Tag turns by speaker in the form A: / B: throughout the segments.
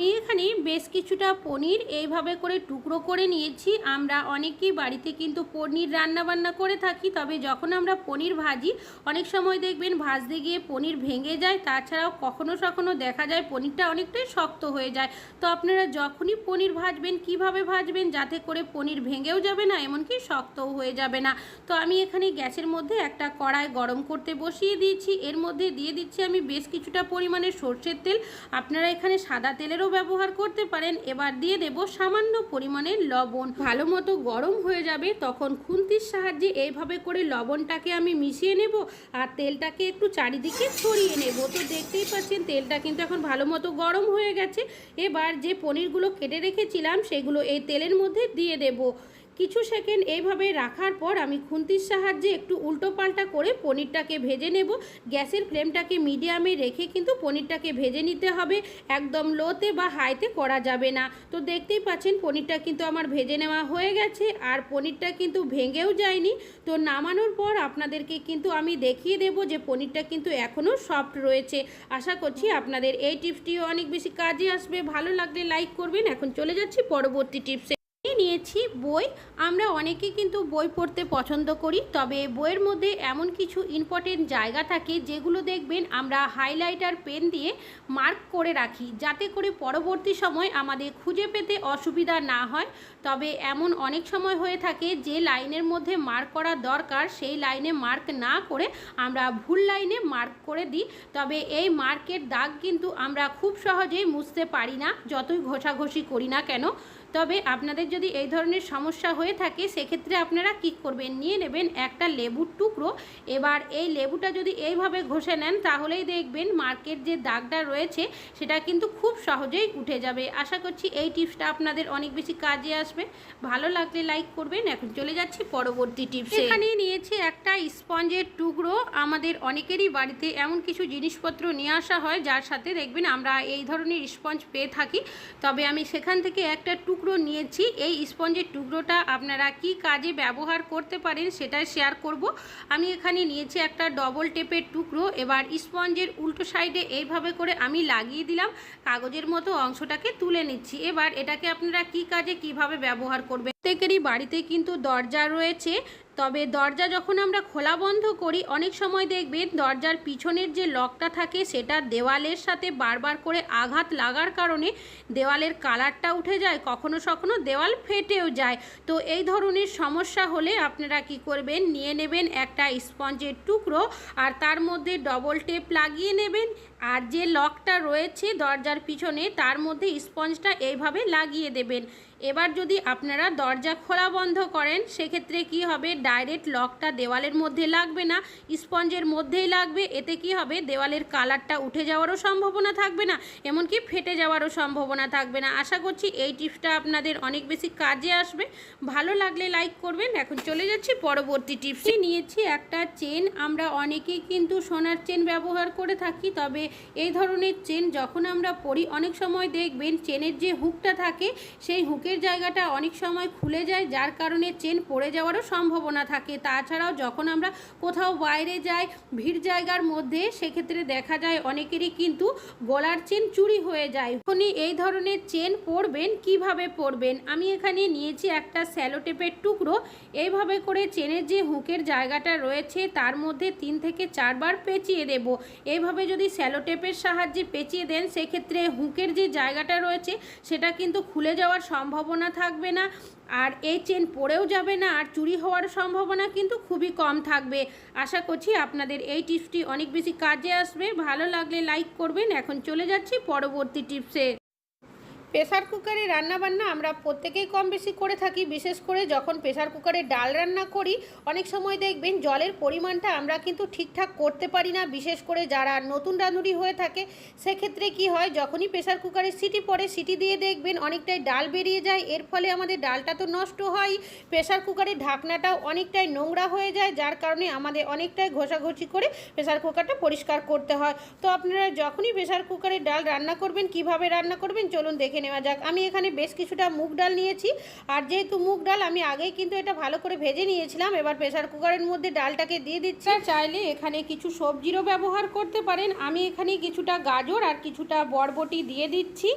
A: এখানে বেশ কিছুটা পনির এইভাবে করে টুকরো করে নিয়েছি। আমরা অনেকেই বাড়িতে কিন্তু পনির রান্না বান্না করে থাকি, তবে যখন আমরা পনির ভাজি, অনেক সময় দেখবেন ভাজতে গিয়ে পনির ভেঙে যায়, তাছাড়াও কখনো কখনো দেখা যায় পনিরটা অনেকটাই শক্ত হয়ে যায়। তো আপনারা যখনই পনির ভাজবেন, কীভাবে ভাজবেন যাতে করে পনির ভেঙেও যাবে না, এমনকি শক্তও হয়ে যাবে না। তো আমি এখানে গ্যাসের মধ্যে একটা কড়াই গরম করতে বসিয়ে দিয়েছি। এর মধ্যে দিয়ে দিচ্ছি আমি বেশ কিছুটা পরিমাণে সর্ষের তেল। আপনারা এখানে সাদা তেলেরও ব্যবহার করতে পারেন। এবার দিয়ে দেব সামান্য পরিমাণে লবণ। ভালো মতো গরম হয়ে যাবে, তখন খুন্তির সাহায্যে এইভাবে করে লবণটাকে আমি মিশিয়ে নেব আর তেলটাকে একটু চারিদিকে ছড়িয়ে নেব। তো দেখতেই পাচ্ছেন, তেলটা কিন্তু এখন ভালো মতো গরম হয়ে গেছে। এবার যে পনিরগুলো কেটে রেখেছিলাম, সেগুলো এই তেলের মধ্যে দিয়ে দেব। কিছু সেকেন্ড এইভাবে রাখার পর আমি খুন্তির সাহায্যে একটু উল্টো পাল্টা করে পনিরটাকে ভেজে নেব। গ্যাসের ফ্লেমটাকে মিডিয়ামে রেখে কিন্তু পনিরটাকে ভেজে নিতে হবে। একদম লোতে বা হাইতে করা যাবে না। তো দেখতেই পাচ্ছেন, পনিরটা কিন্তু আমার ভেজে নেওয়া হয়ে গেছে আর পনিরটা কিন্তু ভেঙেও যায়নি। তো নামানোর পর আপনাদেরকে কিন্তু আমি দেখিয়ে দেব যে পনিরটা কিন্তু এখনও সফট রয়েছে। আশা করছি আপনাদের এই টিপসটিও অনেক বেশি কাজে আসবে। ভালো লাগলে লাইক করবেন। এখন চলে যাচ্ছি পরবর্তী টিপসে। নিয়েছি বই। আমরা অনেকে কিন্তু বই পড়তে পছন্দ করি, তবে বইয়ের মধ্যে এমন কিছু ইম্পর্টেন্ট জায়গা থাকে যেগুলো দেখবেন আমরা হাইলাইটার পেন দিয়ে মার্ক করে রাখি, যাতে করে পরবর্তী সময় আমাদের খুঁজে পেতে অসুবিধা না হয়। তবে এমন অনেক সময় হয়ে থাকে যে লাইনের মধ্যে মার্ক করা দরকার, সেই লাইনে মার্ক না করে আমরা ভুল লাইনে মার্ক করে দিই। তবে এই মার্কের দাগ কিন্তু আমরা খুব সহজেই মুছতে পারি না, যতই ঘষাঘষি করি না কেন। তবে আপনাদের যদি এই ধরনের সমস্যা হয়ে থাকে, সেক্ষেত্রে আপনারা কি করবেন? নিয়ে নেবেন একটা লেবুর টুকরো। এবার এই লেবুটা যদি এইভাবে ঘষে নেন, তাহলেই দেখবেন মার্কেট যে দাগটা রয়েছে, সেটা কিন্তু খুব সহজেই উঠে যাবে। আশা করছি এই টিপসটা আপনাদের অনেক বেশি কাজে আসবে। ভালো লাগলে লাইক করবেন। এখন চলে যাচ্ছি পরবর্তী টিপস। এখানে নিয়েছি একটা স্পঞ্জের টুকরো। আমাদের অনেকেরই বাড়িতে এমন কিছু জিনিসপত্র নিয়ে আসা হয়, যার সাথে দেখবেন আমরা এই ধরনের স্পঞ্জ পেয়ে থাকি। তবে আমি সেখান থেকে একটা টুকরো নিয়েছি। এই স্পঞ্জের টুকরোটা আপনারা কি কাজে ব্যবহার করতে পারেন সেটাই শেয়ার করব। আমি এখানে নিয়েছি একটা ডবল টেপের টুকরো। এবার স্পঞ্জের উল্টো সাইডে এইভাবে করে আমি লাগিয়ে দিলাম। কাগজের মতো অংশটাকে তুলে নিচ্ছি। এবার এটাকে আপনারা কি কাজে কীভাবে ব্যবহার করবেন? প্রত্যেকেরই বাড়িতে কিন্তু দরজা রয়েছে। তবে দরজা যখন আমরা খোলা বন্ধ করি, অনেক সময় দেখবেন দরজার পিছনের যে লকটা থাকে, সেটা দেওয়ালের সাথে বারবার করে আঘাত লাগার কারণে দেওয়ালের কালারটা উঠে যায়, কখনো কখনো দেওয়াল ফেটেও যায়। তো এই ধরনের সমস্যা হলে আপনারা কি করবেন? নিয়ে নেবেন একটা স্পঞ্জের টুকরো আর তার মধ্যে ডবল টেপ লাগিয়ে নেবেন। আর যে লকটা রয়েছে দরজার পিছনে, তার মধ্যে স্পঞ্জটা এইভাবে লাগিয়ে দেবেন। এবার যদি আপনারা দরজা খোলা বন্ধ করেন, সেক্ষেত্রে কি হবে? ডাইরেক্ট লকটা দেওয়ালের মধ্যে লাগবে না, স্পঞ্জের মধ্যেই লাগবে, এতে কি হবে? দেওয়ালের কালারটা উঠে যাওয়ারও সম্ভাবনা থাকবে না, এমনকি ফেটে যাওয়ারও সম্ভাবনা থাকবে না। আশা করছি এই টিপসটা আপনাদের অনেক বেশি কাজে আসবে। ভালো লাগলে লাইক করবেন। এখন চলে যাচ্ছি পরবর্তী টিপসে নিয়েছি একটা চেন। আমরা অনেকেই কিন্তু সোনার চেন ব্যবহার করে থাকি, তবে এই ধরনের চেন যখন আমরা পড়ি অনেক সময় দেখবেন চেনের যে হুকটা থাকে, সেই হুকের জায়গাটা অনেক সময় খুলে যায়, যার কারণে চেন পড়ে যাওয়ারও সম্ভাবনা থাকে। তাছাড়াও যখন আমরা কোথাও বাইরে যাই, ভিড় জায়গার মধ্যে সেক্ষেত্রে দেখা যায় অনেকেরই কিন্তু গলার চেন চুরি হয়ে যায়। এখনই এই ধরনের চেন পরবেন, কীভাবে পরবেন? আমি এখানে নিয়েছি একটা স্যালোটেপের টুকরো। এইভাবে করে চেনের যে হুকের জায়গাটা রয়েছে, তার মধ্যে তিন থেকে চারবার পেঁচিয়ে দেব। এইভাবে যদি স্যালোটেপের সাহায্যে পেঁচিয়ে দেন, সেক্ষেত্রে হুকের যে জায়গাটা রয়েছে, সেটা কিন্তু খুলে যাওয়ার সম্ভাবনা থাকবে না, আর এই চেন পড়েও যাবে না, আর চুরি হওয়ার সম্ভাবনা কিন্তু খুবই কম থাকবে। আশা করছি আপনাদের এই টিপসটি অনেক বেশি কাজে আসবে। ভালো লাগলে লাইক করবেন। এখন চলে যাচ্ছি পরবর্তী টিপসে। প্রেসার কুকারে রান্নাবান্না আমরা প্রত্যেকেই কম বেশি করে থাকি, বিশেষ করে যখন প্রেসার কুকারে ডাল রান্না করি, অনেক সময় দেখবেন জলের পরিমাণটা আমরা কিন্তু ঠিকঠাক করতে পারি না, বিশেষ করে যারা নতুন রাঁধুনি হয়ে থাকে, সেক্ষেত্রে কি হয়, যখনই প্রেসার কুকারে সিটি পড়ে, সিটি দিয়ে দেখবেন অনেকটাই ডাল বেরিয়ে যায়, এর ফলে আমাদের ডালটা তো নষ্ট হয়, প্রেসার কুকারের ঢাকনাটাও অনেকটাই নোংরা হয়ে যায়, যার কারণে আমাদের অনেকটাই ঘষাঘষি করে প্রেসার কুকারটা পরিষ্কার করতে হয়। তো আপনারা যখনই প্রেসার কুকারে ডাল রান্না করবেন, কীভাবে রান্না করবেন, চলুন দেখে নেওয়া যাক। আমি এখানে বেশ কিছুটা মুগ ডাল নিয়েছি। আর যেহেতু মুগ ডাল, আমি আগেই কিন্তু এটা ভালো করে ভেজে নিয়েছিলাম। এবার প্রেসার কুকারের মধ্যে ডালটাকে দিয়ে দিচ্ছি। চাইলে এখানে কিছু সবজিরও ব্যবহার করতে পারেন। আমি এখানে কিছুটা গাজর আর কিছুটা বরবটি দিয়ে দিচ্ছি।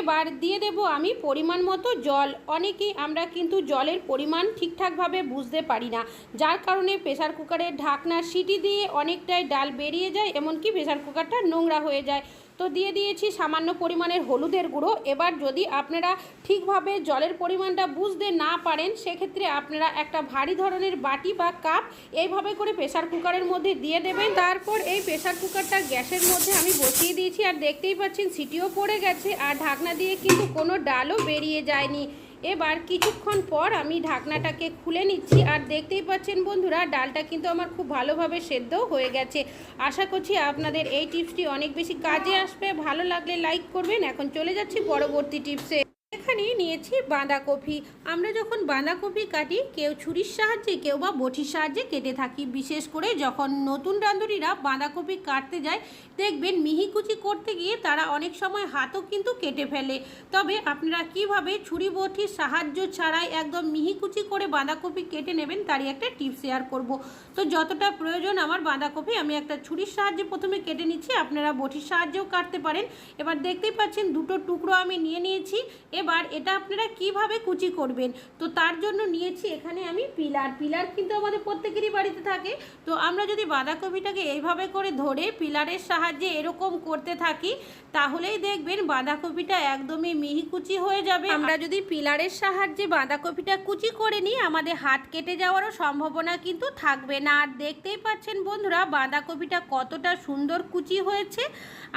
A: এবার দিয়ে দেব আমি পরিমাণ মতো জল। অনেকেই আমরা কিন্তু জলের পরিমাণ ঠিকঠাকভাবে বুঝতে পারি না। যার কারণে প্রেসার কুকারের ঢাকনার সিটি দিয়ে অনেকটাই ডাল বেরিয়ে যায়, এমনকি প্রেসার কুকারটা নোংরা হয়ে যায়। তো দিয়ে দিয়েছি, সামান্য পরিমাণের হলুদের গুঁড়ো। এবার যদি আপনারা ঠিকভাবে জলের পরিমাণটা বুঝতে না পারেন, সেক্ষেত্রে আপনারা একটা ভারী ধরনের বাটি বা কাপ এইভাবে করে প্রেসার কুকারের মধ্যে দিয়ে দেবেন। তারপর এই প্রেসার কুকারটা গ্যাসের মধ্যে আমি বসিয়ে দিয়েছি। আর দেখতেই পাচ্ছেন, সিটিও পড়ে গেছে। আর ঢাকনা দিয়ে কিন্তু কোনো ডালও বেরিয়ে যায়নি। এবার কিছুক্ষণ পর আমি ঢাকনাটাকে খুলে নিচ্ছি। আর দেখতেই পাচ্ছেন বন্ধুরা, ডালটা কিন্তু আমার খুব ভালোভাবে সেদ্ধ হয়ে গেছে। আশা করছি আপনাদের এই টিপসটি অনেক বেশি কাজে আসবে। ভালো লাগলে লাইক করবেন। এখন চলে যাচ্ছি পরবর্তী টিপসে। এখানে নিয়েছি বাঁধাকপি। আমরা যখন বাঁধাকপি কাটি, কেউ ছুরির সাহায্যে, কেউ বা বটির সাহায্যে কেটে থাকি। বিশেষ করে যখন নতুন রাঁধুনিরা বাঁধাকপি কাটতে যায়, দেখবেন মিহিকুচি করতে গিয়ে তারা অনেক সময় হাতও কিন্তু কেটে ফেলে। তবে আপনারা কীভাবে ছুরি বটির সাহায্য ছাড়াই একদম মিহিকুচি করে বাঁধাকপি কেটে নেবেন, তারই একটা টিপ শেয়ার করব। তো যতটা প্রয়োজন আমার বাঁধাকপি, আমি একটা ছুরির সাহায্যে প্রথমে কেটে নিচ্ছি। আপনারা বটির সাহায্যেও কাটতে পারেন। এবার দেখতেই পাচ্ছেন, দুটো টুকরো আমি নিয়ে নিয়েছি। এবার এটা আপনারা কীভাবে কুচি করবেন? তো তার জন্য নিয়েছি এখানে আমি পিলার। পিলার কিন্তু আমাদের প্রত্যেকেরই বাড়িতে থাকে। তো আমরা যদি বাঁধাকপিটাকে এইভাবে করে ধরে পিলারের সাহায্যে এরকম করতে থাকি, তাহলেই দেখবেন বাঁধাকপিটা একদমই মিহি কুচি হয়ে যাবে। আমরা যদি পিলারের সাহায্যে বাঁধাকপিটা কুচি করে নিই, আমাদের হাত কেটে যাওয়ারও সম্ভাবনা কিন্তু থাকবে না। আর দেখতেই পাচ্ছেন বন্ধুরা, বাঁধাকপিটা কতটা সুন্দর কুচি হয়েছে।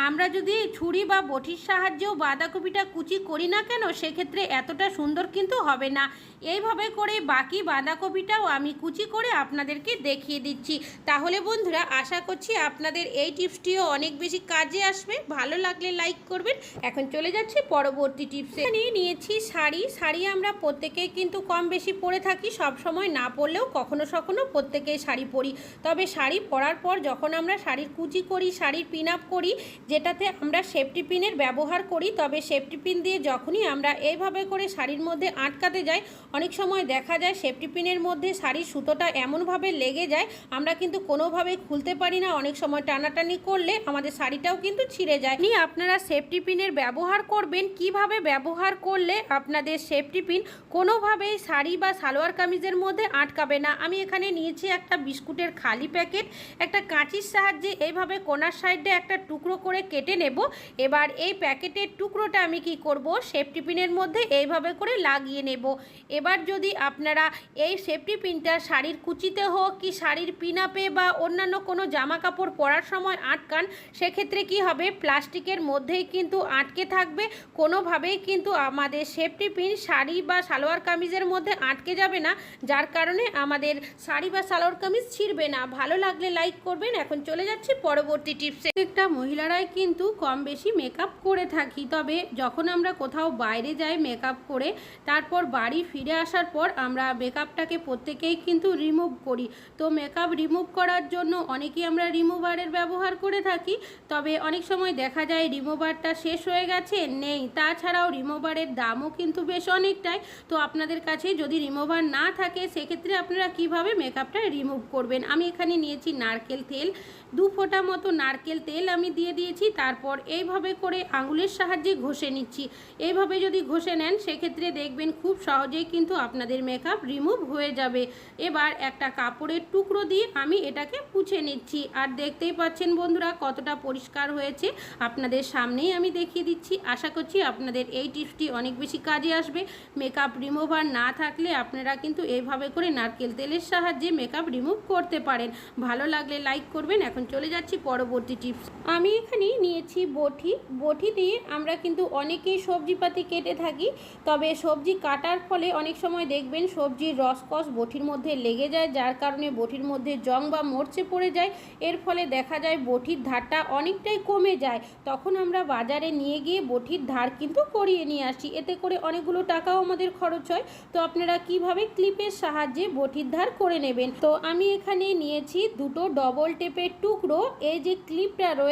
A: আমরা যদি ছুরি বা বটির সাহায্যেও বাঁধাকপিটা কুচি করি না কেন সেক্ষেত্রে এতটা সুন্দর কিন্তু হবে না। এইভাবে করে বাকি বাঁধাকপিটাও আমি কুচি করে আপনাদেরকে দেখিয়ে দিচ্ছি। তাহলে বন্ধুরা, আশা করছি আপনাদের এই টিপসটিও অনেক বেশি কাজে আসবে। ভালো লাগলে লাইক করবেন। এখন চলে যাচ্ছি পরবর্তী টিপসে। এখানে নিয়েছি শাড়ি। শাড়ি আমরা প্রত্যেকেই কিন্তু কম বেশি পরে থাকি, সব সময় না পরলেও কখনো সখনো প্রত্যেকেই শাড়ি পরি। তবে শাড়ি পরার পর যখন আমরা শাড়ির কুচি করি, শাড়ির পিন আপ করি, যেটাতে আমরা সেফটি পিনের ব্যবহার করি, তবে সেফটি পিন দিয়ে যখনই আমরা এইভাবে করে শাড়ির মধ্যে আটকাতে যাই। অনেক সময় দেখা যায় সেফটি পিনের মধ্যে শাড়ির সুতোটা এমনভাবে লেগে যায়, আমরা কিন্তু কোনোভাবেই খুলতে পারি না। অনেক সময় টানাটানি করলে আমাদের শাড়িটাও কিন্তু ছিঁড়ে যায়। নি, আপনারা সেফটি পিনের ব্যবহার করবেন? কীভাবে ব্যবহার করলে আপনাদের সেফটি পিন কোনোভাবেই শাড়ি বা সালোয়ার কামিজের মধ্যে আটকাবে না? আমি এখানে নিয়েছি একটা বিস্কুটের খালি প্যাকেট, একটা কাঁচির সাহায্যে এইভাবে কোনার সাইডে একটা টুকরো করে কেটে নেব। এবার এই প্যাকেটের টুকরোটা আমি কি করব? সেফটি পিনের মধ্যে এইভাবে করে লাগিয়ে নেব। এবার যদি আপনারা এই সেফটি পিনটা শাড়ির কুচিতে হোক কি শাড়ির পিনাপে বা অন্যান্য কোনো জামা কাপড় পরার সময় আটকান, সেক্ষেত্রে কি হবে? প্লাস্টিকের মধ্যেই কিন্তু আটকে থাকবে। কোনোভাবেই কিন্তু আমাদের সেফটি পিন শাড়ি বা সালোয়ার কামিজের মধ্যে আটকে যাবে না। যার কারণে আমাদের শাড়ি বা সালোয়ার কামিজ ছিঁড়বে না। ভালো লাগলে লাইক করবেন। এখন চলে যাচ্ছি পরবর্তী টিপসে। একটা মহিলারাই কিন্তু কম বেশি মেকআপ করে থাকি। তবে যখন আমরা কোথাও বাইরে যাই মেকআপ করে, তারপর বাড়ি ফিরে আসার পর আমরা মেকআপটাকে প্রত্যেকেই কিন্তু রিমুভ করি। তো মেকআপ রিমুভ করার জন্য অনেকেই আমরা রিমুভারের ব্যবহার করে থাকি, তবে অনেক সময় দেখা যায় রিমুভারটা শেষ হয়ে গেছে, নেই। তাছাড়াও রিমুভারের দামও কিন্তু বেশ অনেকটাই। তো আপনাদের কাছে যদি রিমুভার না থাকে, সেক্ষেত্রে আপনারা কীভাবে মেকআপটা রিমুভ করবেন? আমি এখানে নিয়েছি নারকেল তেল। দু ফোঁটা মতো নারকেল তেল আমি দিয়ে দিয়েছি, তারপর এইভাবে করে আঙুলের সাহায্যে ঘষে নিচ্ছি। এইভাবে যদি ঘষে নেন, সেক্ষেত্রে দেখবেন খুব সহজেই কিন্তু আপনাদের মেকআপ রিমুভ হয়ে যাবে। এবার একটা কাপড়ের টুকরো দিয়ে আমি এটাকে পুছে নিচ্ছি। আর দেখতেই পাচ্ছেন বন্ধুরা, কতটা পরিষ্কার হয়েছে। আপনাদের সামনেই আমি দেখিয়ে দিচ্ছি। আশা করছি আপনাদের এই টিপসটি অনেক বেশি কাজে আসবে। মেকআপ রিমুভার না থাকলে আপনারা কিন্তু এইভাবে করে নারকেল তেলের সাহায্যে মেকআপ রিমুভ করতে পারেন। ভালো লাগলে লাইক করবেন। এখন চলে যাচ্ছি পরবর্তী টিপস আমি এখানে নিয়েছি বটি। বটি দিয়ে আমরা কিন্তু অনেকেই সবজিপাতি কেটে থাকি, তবে সবজি কাটার ফলে অনেক সময় দেখবেন সবজির রসকস বটির মধ্যে লেগে যায়, যার কারণে বটির মধ্যে জং বা মরচে পড়ে যায়। এর ফলে দেখা যায় বটির ধারটা অনেকটাই কমে যায়। তখন আমরা বাজারে নিয়ে গিয়ে বটির ধার কিন্তু করিয়ে নিয়ে আসি। এতে করে অনেকগুলো টাকাও আমাদের খরচ হয়। তো আপনারা কীভাবে ক্লিপের সাহায্যে বটির ধার করে নেবেন? তো আমি এখানে নিয়েছি দুটো ডবল টেপের টুকরো। এই যে ক্লিপটা রয়েছে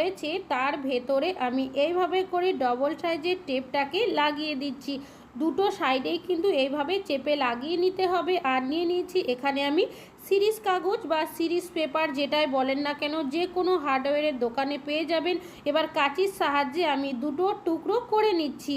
A: তার ভেতরে আমি এইভাবে করে ডবল সাইজের টেপটাকে লাগিয়ে দিচ্ছি। দুটো সাইডেই কিন্তু এইভাবে চেপে লাগিয়ে নিতে হবে। আর নিয়ে নিয়েছি, এখানে আমি সিরিজ কাগজ বা সিরিজ পেপার যেটাই বলেন না কেন, যে কোনো হার্ডওয়্যারের দোকানে পেয়ে যাবেন। এবার কাঁচির সাহায্যে আমি দুটো টুকরো করে নিচ্ছি।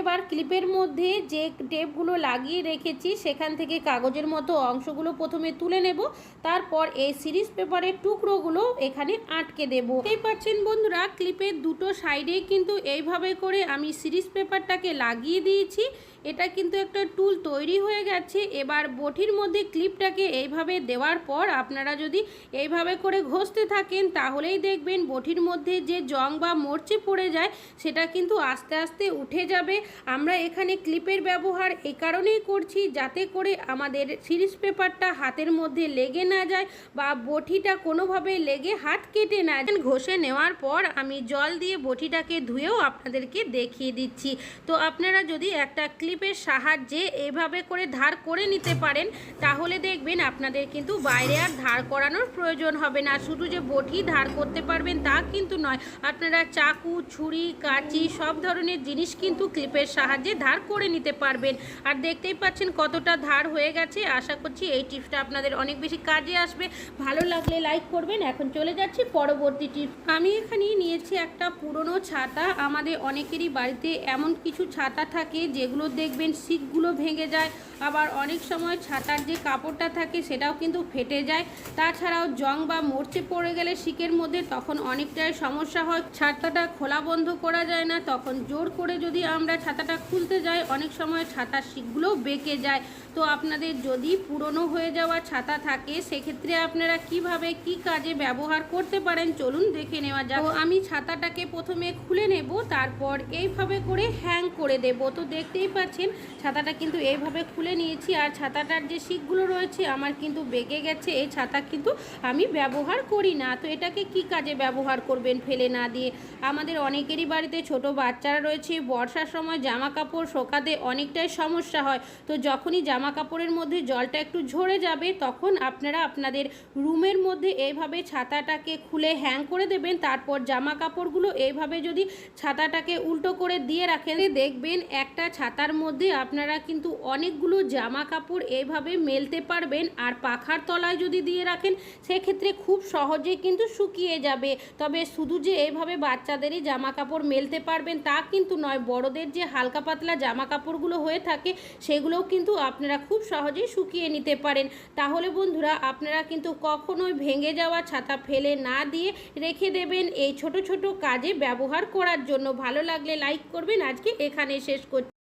A: এবার ক্লিপের মধ্যে যে টেপগুলো লাগিয়ে রেখেছি, সেখান থেকে কাগজের মতো অংশগুলো প্রথমে তুলে নেব। তারপর এই সিরিজ পেপারের টুকরোগুলো এখানে আটকে দেব। এই পাচ্ছেন বন্ধুরা, ক্লিপের দুটো সাইডে কিন্তু এইভাবে করে আমি সিরিজ পেপারটাকে লাগিয়ে দিয়েছি। এটা কিন্তু একটা টুল তৈরি হয়ে গেছে। এবার বটির মধ্যে ক্লিপটাকে এইভাবে দেওয়ার পর আপনারা যদি এইভাবে করে ঘষতে থাকেন, তাহলেই দেখবেন বটির মধ্যে যে জং বা মরচে পড়ে যায়, সেটা কিন্তু আস্তে আস্তে উঠে যাবে। আমরা এখানে ক্লিপের ব্যবহার এই কারণেই করছি যাতে করে আমাদের সিরিজ পেপারটা হাতের মধ্যে লেগে না যায় বা বটিটা কোনোভাবে লেগে হাত কেটে না যায়। ঘষে নেওয়ার পর আমি জল দিয়ে বটিটাকে ধুয়েও আপনাদেরকে দেখিয়ে দিচ্ছি। তো আপনারা যদি একটা ক্লিপের সাহায্যে এভাবে করে ধার করে নিতে পারেন, তাহলে দেখবেন আপনাদের কিন্তু বাইরে আর ধার করানোর প্রয়োজন হবে না। শুধু যে বটি ধার করতে পারবেন তা কিন্তু নয়, আপনারা চাকু, ছুরি, কাঁচি সব ধরনের জিনিস কিন্তু ক্লিপের সাহায্যে ধার করে নিতে পারবেন। আর দেখতেই পাচ্ছেন কতটা ধার হয়ে গেছে, আশা করছি এই টিপসটা আপনাদের অনেক বেশি কাজে আসবে। ভালো লাগলে লাইক করবেন। এখন চলে যাচ্ছি পরবর্তী টিপ আমি এখানে নিয়েছি একটা পুরনো ছাতা। আমাদের অনেকেরই বাড়িতে এমন কিছু ছাতা থাকে যেগুলো দেখবেন শিকগুলো ভেঙে যায়, আবার অনেক সময় ছাতার যে কাপড়টা থাকে সেটাও কিন্তু ফেটে যায়। তাছাড়াও জং বা মরচে পড়ে গেলে শিকের মধ্যে তখন অনেকটাই সমস্যা হয়। ছাতাটা খোলা বন্ধ করা যায় না, তখন জোর করে যদি আমরা ছাতাটা খুলতে যাই, অনেক সময় ছাতার শিকগুলোও বেঁকে যায়। তো আপনাদের যদি পুরনো হয়ে যাওয়া ছাতা থাকে, সেক্ষেত্রে আপনারা কীভাবে কি কাজে ব্যবহার করতে পারেন? চলুন দেখে নেওয়া যাক। আমি ছাতাটাকে প্রথমে খুলে নেব, তারপর এইভাবে করে হ্যাং করে দেব। তো দেখতেই পাচ্ছেন ছাতাটা কিন্তু এইভাবে খুলে নিয়েছি আর ছাতাটার যে শিকগুলো রয়েছে আমার কিন্তু বেঁকে গেছে। এই ছাতা কিন্তু আমি ব্যবহার করি না। তো এটাকে কি কাজে ব্যবহার করবেন ফেলে না দিয়ে? আমাদের অনেকেরই বাড়িতে ছোট বাচ্চারা রয়েছে, বর্ষার সময় জামা কাপড় শোকাতে অনেকটাই সমস্যা হয়। তো যখনই জামা কাপড়ের মধ্যে জলটা একটু ঝরে যাবে, তখন আপনারা আপনাদের রুমের মধ্যে এইভাবে ছাতাটাকে খুলে হ্যাং করে দেবেন। তারপর জামা কাপড়গুলো এইভাবে যদি ছাতাটাকে উল্টো করে দিয়ে রাখেন, দেখবেন একটা ছাতার মধ্যে আপনারা কিন্তু অনেকগুলো জামা কাপড় এইভাবে মেলতে পারবেন আর পাখার তলায় যদি দিয়ে রাখেন, সেক্ষেত্রে খুব সহজে কিন্তু শুকিয়ে যাবে। তবে শুধু যে এভাবে বাচ্চাদেরই জামা কাপড় মেলতে পারবেন তা কিন্তু নয়, বড়দের যে হালকা পাতলা জামা কাপড়গুলো হয়ে থাকে, সেগুলোও কিন্তু আপনারা খুব সহজেই শুকিয়ে নিতে পারেন। তাহলে বন্ধুরা, আপনারা কিন্তু কখনোই ভেঙে যাওয়া ছাতা ফেলে না দিয়ে রেখে দেবেন এই ছোট ছোট কাজে ব্যবহার করার জন্য। ভালো লাগলে লাইক করবেন। আজকে এখানে শেষ করছি।